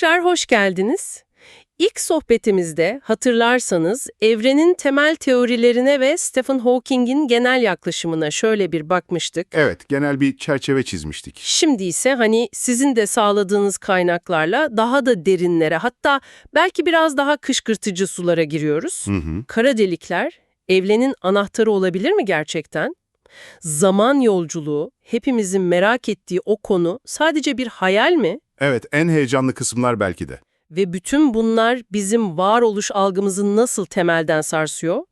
Tekrar hoş geldiniz. İlk sohbetimizde hatırlarsanız evrenin temel teorilerine ve Stephen Hawking'in genel yaklaşımına şöyle bir bakmıştık. Evet, genel bir çerçeve çizmiştik. Şimdi ise hani sizin de sağladığınız kaynaklarla daha da derinlere hatta belki biraz daha kışkırtıcı sulara giriyoruz. Hı hı. Kara delikler evrenin anahtarı olabilir mi gerçekten? Zaman yolculuğu, hepimizin merak ettiği o konu sadece bir hayal mi? Evet, en heyecanlı kısımlar belki de. Ve bütün bunlar bizim varoluş algımızı nasıl temelden sarsıyor?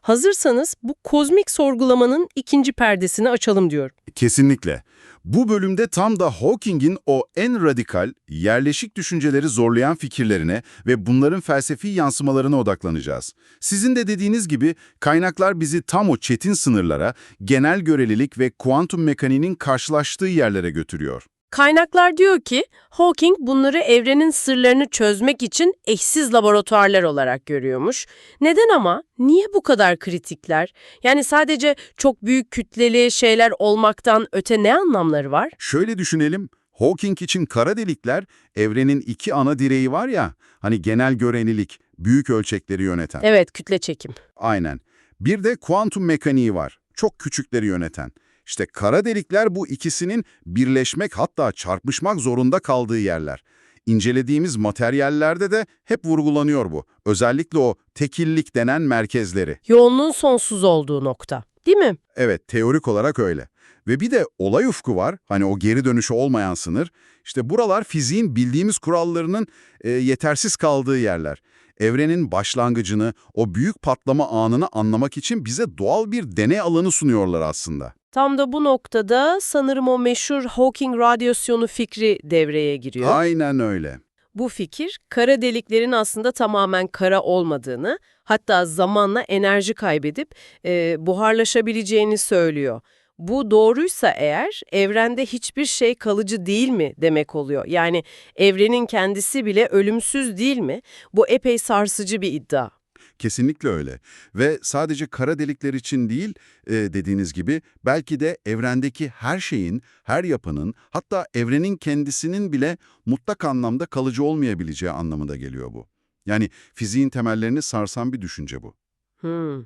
Hazırsanız bu kozmik sorgulamanın ikinci perdesini açalım diyor. Kesinlikle. Bu bölümde tam da Hawking'in o en radikal, yerleşik düşünceleri zorlayan fikirlerine ve bunların felsefi yansımalarına odaklanacağız. Sizin de dediğiniz gibi kaynaklar bizi tam o çetin sınırlara, genel görelilik ve kuantum mekaniğinin karşılaştığı yerlere götürüyor. Kaynaklar diyor ki Hawking bunları evrenin sırlarını çözmek için eşsiz laboratuvarlar olarak görüyormuş. Neden ama? Niye bu kadar kritikler? Yani sadece çok büyük kütleli şeyler olmaktan öte ne anlamları var? Şöyle düşünelim, Hawking için kara delikler evrenin iki ana direği var ya, hani genel görelilik, büyük ölçekleri yöneten. Evet, kütle çekim. Aynen. Bir de kuantum mekaniği var. Çok küçükleri yöneten. İşte kara delikler bu ikisinin birleşmek hatta çarpışmak zorunda kaldığı yerler. İncelediğimiz materyallerde de hep vurgulanıyor bu. Özellikle o tekillik denen merkezleri. Yoğunluğun sonsuz olduğu nokta. Değil mi? Evet, teorik olarak öyle. Ve bir de olay ufku var, hani o geri dönüşü olmayan sınır. İşte buralar fiziğin bildiğimiz kurallarının e, yetersiz kaldığı yerler. Evrenin başlangıcını, o büyük patlama anını anlamak için bize doğal bir deney alanı sunuyorlar aslında. Tam da bu noktada sanırım o meşhur Hawking radyasyonu fikri devreye giriyor. Aynen öyle. Bu fikir, kara deliklerin aslında tamamen kara olmadığını, hatta zamanla enerji kaybedip e, buharlaşabileceğini söylüyor. Bu doğruysa eğer, evrende hiçbir şey kalıcı değil mi demek oluyor. Yani evrenin kendisi bile ölümsüz değil mi? Bu epey sarsıcı bir iddia. Kesinlikle öyle. Ve sadece kara delikler için değil, e, dediğiniz gibi belki de evrendeki her şeyin, her yapının, hatta evrenin kendisinin bile mutlak anlamda kalıcı olmayabileceği anlamına geliyor bu. Yani fiziğin temellerini sarsan bir düşünce bu. Hmm.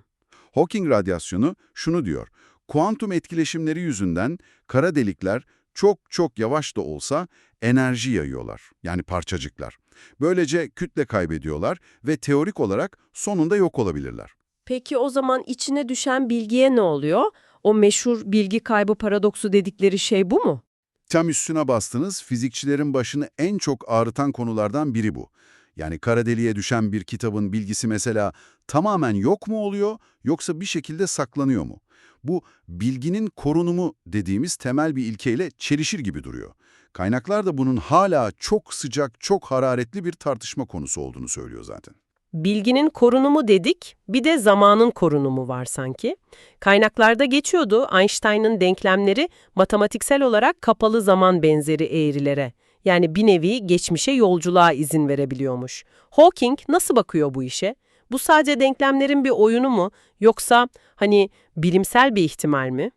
Hawking radyasyonu şunu diyor, kuantum etkileşimleri yüzünden kara delikler çok çok yavaş da olsa enerji yayıyorlar, yani parçacıklar. Böylece kütle kaybediyorlar ve teorik olarak sonunda yok olabilirler. Peki o zaman içine düşen bilgiye ne oluyor? O meşhur bilgi kaybı paradoksu dedikleri şey bu mu? Tam üstüne bastınız, fizikçilerin başını en çok ağrıtan konulardan biri bu. Yani kara deliğe düşen bir kitabın bilgisi mesela tamamen yok mu oluyor yoksa bir şekilde saklanıyor mu? Bu bilginin korunumu dediğimiz temel bir ilkeyle çelişir gibi duruyor. Kaynaklar da bunun hala çok sıcak, çok hararetli bir tartışma konusu olduğunu söylüyor zaten. Bilginin korunumu dedik, bir de zamanın korunumu var sanki. Kaynaklarda geçiyordu Einstein'ın denklemleri matematiksel olarak kapalı zaman benzeri eğrilere. Yani bir nevi geçmişe yolculuğa izin verebiliyormuş. Hawking nasıl bakıyor bu işe? Bu sadece denklemlerin bir oyunu mu yoksa hani bilimsel bir ihtimal mi?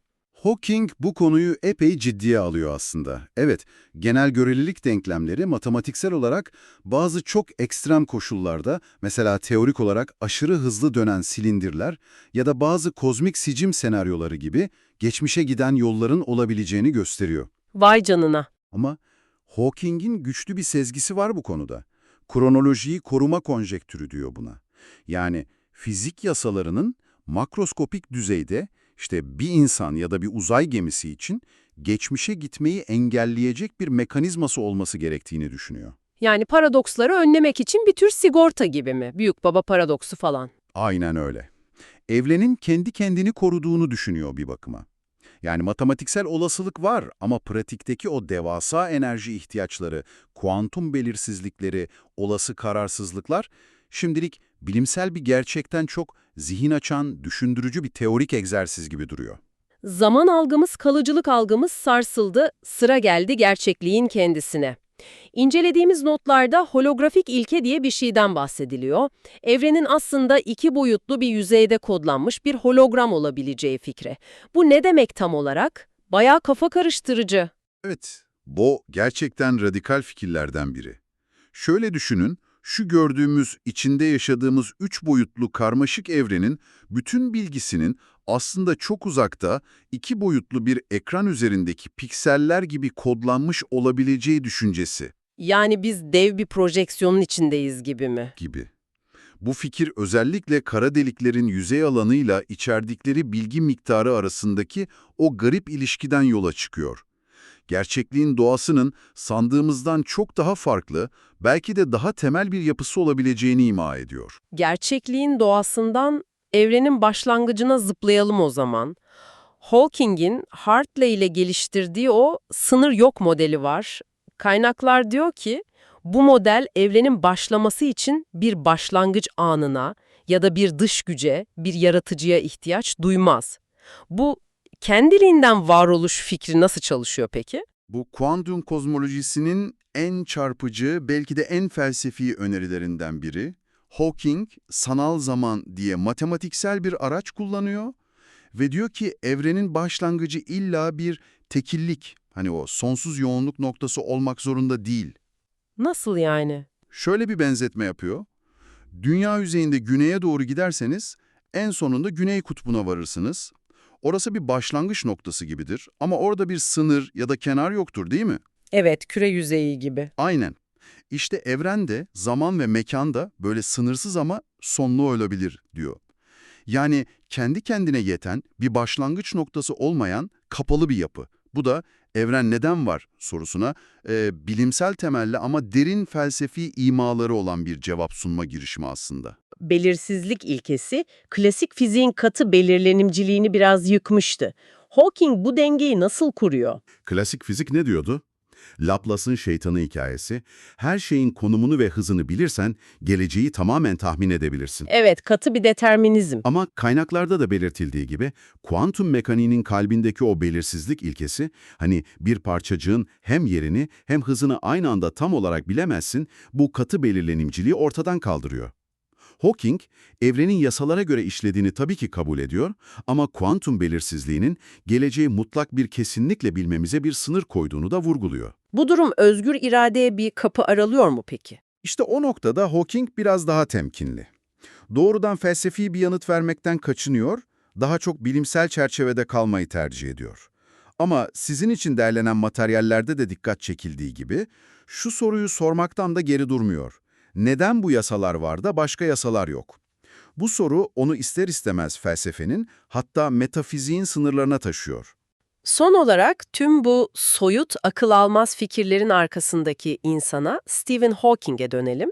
Hawking bu konuyu epey ciddiye alıyor aslında. Evet, genel görelilik denklemleri matematiksel olarak bazı çok ekstrem koşullarda, mesela teorik olarak aşırı hızlı dönen silindirler ya da bazı kozmik sicim senaryoları gibi geçmişe giden yolların olabileceğini gösteriyor. Vay canına. Ama Hawking'in güçlü bir sezgisi var bu konuda. Kronolojiyi koruma konjektürü diyor buna. Yani fizik yasalarının makroskopik düzeyde işte bir insan ya da bir uzay gemisi için geçmişe gitmeyi engelleyecek bir mekanizması olması gerektiğini düşünüyor. Yani paradoksları önlemek için bir tür sigorta gibi mi? Büyük baba paradoksu falan. Aynen öyle. Evrenin kendi kendini koruduğunu düşünüyor bir bakıma. Yani matematiksel olasılık var ama pratikteki o devasa enerji ihtiyaçları, kuantum belirsizlikleri, olası kararsızlıklar şimdilik bilimsel bir gerçekten çok zihin açan, düşündürücü bir teorik egzersiz gibi duruyor. Zaman algımız, kalıcılık algımız sarsıldı, sıra geldi gerçekliğin kendisine. İncelediğimiz notlarda holografik ilke diye bir şeyden bahsediliyor. Evrenin aslında iki boyutlu bir yüzeyde kodlanmış bir hologram olabileceği fikri. Bu ne demek tam olarak? Bayağı kafa karıştırıcı. Evet, bu gerçekten radikal fikirlerden biri. Şöyle düşünün, şu gördüğümüz, içinde yaşadığımız üç boyutlu karmaşık evrenin bütün bilgisinin aslında çok uzakta, iki boyutlu bir ekran üzerindeki pikseller gibi kodlanmış olabileceği düşüncesi Yani biz dev bir projeksiyonun içindeyiz gibi mi? gibi. Bu fikir özellikle kara deliklerin yüzey alanıyla içerdikleri bilgi miktarı arasındaki o garip ilişkiden yola çıkıyor. Gerçekliğin doğasının sandığımızdan çok daha farklı, belki de daha temel bir yapısı olabileceğini ima ediyor. Gerçekliğin doğasından evrenin başlangıcına zıplayalım o zaman. Hawking'in Hartley ile geliştirdiği o sınır yok modeli var. Kaynaklar diyor ki bu model evrenin başlaması için bir başlangıç anına ya da bir dış güce, bir yaratıcıya ihtiyaç duymaz. Bu kendiliğinden varoluş fikri nasıl çalışıyor peki? Bu kuantum kozmolojisinin en çarpıcı, belki de en felsefi önerilerinden biri. Hawking, sanal zaman diye matematiksel bir araç kullanıyor ve diyor ki evrenin başlangıcı illa bir tekillik, hani o sonsuz yoğunluk noktası olmak zorunda değil. Nasıl yani? Şöyle bir benzetme yapıyor. Dünya yüzeyinde güneye doğru giderseniz en sonunda güney kutbuna varırsınız. Orası bir başlangıç noktası gibidir ama orada bir sınır ya da kenar yoktur değil mi? Evet, küre yüzeyi gibi. Aynen. İşte evrende zaman ve mekan da böyle sınırsız ama sonlu olabilir diyor. Yani kendi kendine yeten, bir başlangıç noktası olmayan kapalı bir yapı. Bu da evren neden var sorusuna e, bilimsel temelli ama derin felsefi imaları olan bir cevap sunma girişimi aslında. belirsizlik ilkesi klasik fiziğin katı belirlenimciliğini biraz yıkmıştı. Hawking bu dengeyi nasıl kuruyor? Klasik fizik ne diyordu? Laplace'ın şeytanı hikayesi, her şeyin konumunu ve hızını bilirsen geleceği tamamen tahmin edebilirsin. Evet, katı bir determinizm. Ama kaynaklarda da belirtildiği gibi kuantum mekaniğinin kalbindeki o belirsizlik ilkesi, hani bir parçacığın hem yerini hem hızını aynı anda tam olarak bilemezsin, bu katı belirlenimciliği ortadan kaldırıyor. Hawking, evrenin yasalara göre işlediğini tabii ki kabul ediyor ama kuantum belirsizliğinin geleceği mutlak bir kesinlikle bilmemize bir sınır koyduğunu da vurguluyor. Bu durum özgür iradeye bir kapı aralıyor mu peki? İşte o noktada Hawking biraz daha temkinli. Doğrudan felsefi bir yanıt vermekten kaçınıyor, daha çok bilimsel çerçevede kalmayı tercih ediyor. Ama sizin için derlenen materyallerde de dikkat çekildiği gibi, şu soruyu sormaktan da geri durmuyor. Neden bu yasalar var da başka yasalar yok? Bu soru onu ister istemez felsefenin, hatta metafiziğin sınırlarına taşıyor. Son olarak tüm bu soyut, akıl almaz fikirlerin arkasındaki insana Stephen Hawking'e dönelim.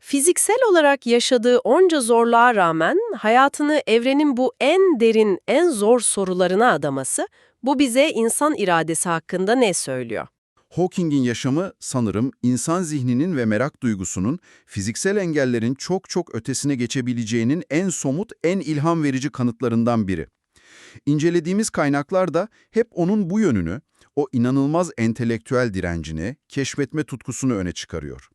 Fiziksel olarak yaşadığı onca zorluğa rağmen hayatını evrenin bu en derin, en zor sorularına adaması, bu bize insan iradesi hakkında ne söylüyor? Hawking'in yaşamı sanırım insan zihninin ve merak duygusunun fiziksel engellerin çok çok ötesine geçebileceğinin en somut, en ilham verici kanıtlarından biri. İncelediğimiz kaynaklar da hep onun bu yönünü, o inanılmaz entelektüel direncini, keşfetme tutkusunu öne çıkarıyor.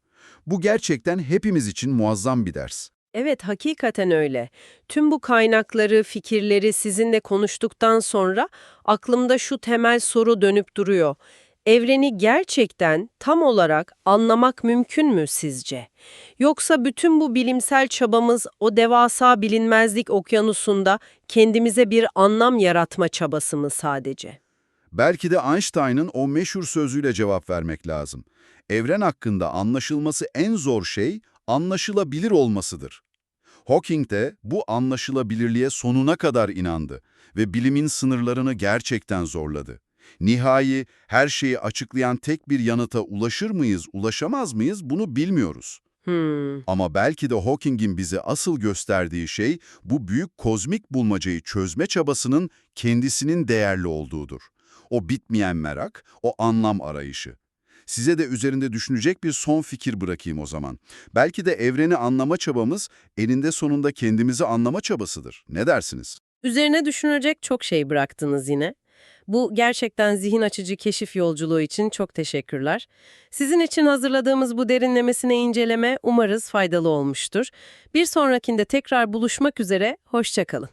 Bu gerçekten hepimiz için muazzam bir ders. Evet, hakikaten öyle. Tüm bu kaynakları, fikirleri sizinle konuştuktan sonra aklımda şu temel soru dönüp duruyor. Evreni gerçekten tam olarak anlamak mümkün mü sizce? Yoksa bütün bu bilimsel çabamız o devasa bilinmezlik okyanusunda kendimize bir anlam yaratma çabası mı sadece? Belki de Einstein'ın o meşhur sözüyle cevap vermek lazım. Evren hakkında anlaşılması en zor şey anlaşılabilir olmasıdır. Hawking de bu anlaşılabilirliğe sonuna kadar inandı ve bilimin sınırlarını gerçekten zorladı. Nihai, her şeyi açıklayan tek bir yanıta ulaşır mıyız, ulaşamaz mıyız bunu bilmiyoruz. Hmm. Ama belki de Hawking'in bize asıl gösterdiği şey bu büyük kozmik bulmacayı çözme çabasının kendisinin değerli olduğudur. O bitmeyen merak, o anlam arayışı. Size de üzerinde düşünecek bir son fikir bırakayım o zaman. Belki de evreni anlama çabamız eninde sonunda kendimizi anlama çabasıdır. Ne dersiniz? Üzerine düşünecek çok şey bıraktınız yine. Bu gerçekten zihin açıcı keşif yolculuğu için çok teşekkürler. Sizin için hazırladığımız bu derinlemesine inceleme umarız faydalı olmuştur. Bir sonrakinde tekrar buluşmak üzere, hoşçakalın.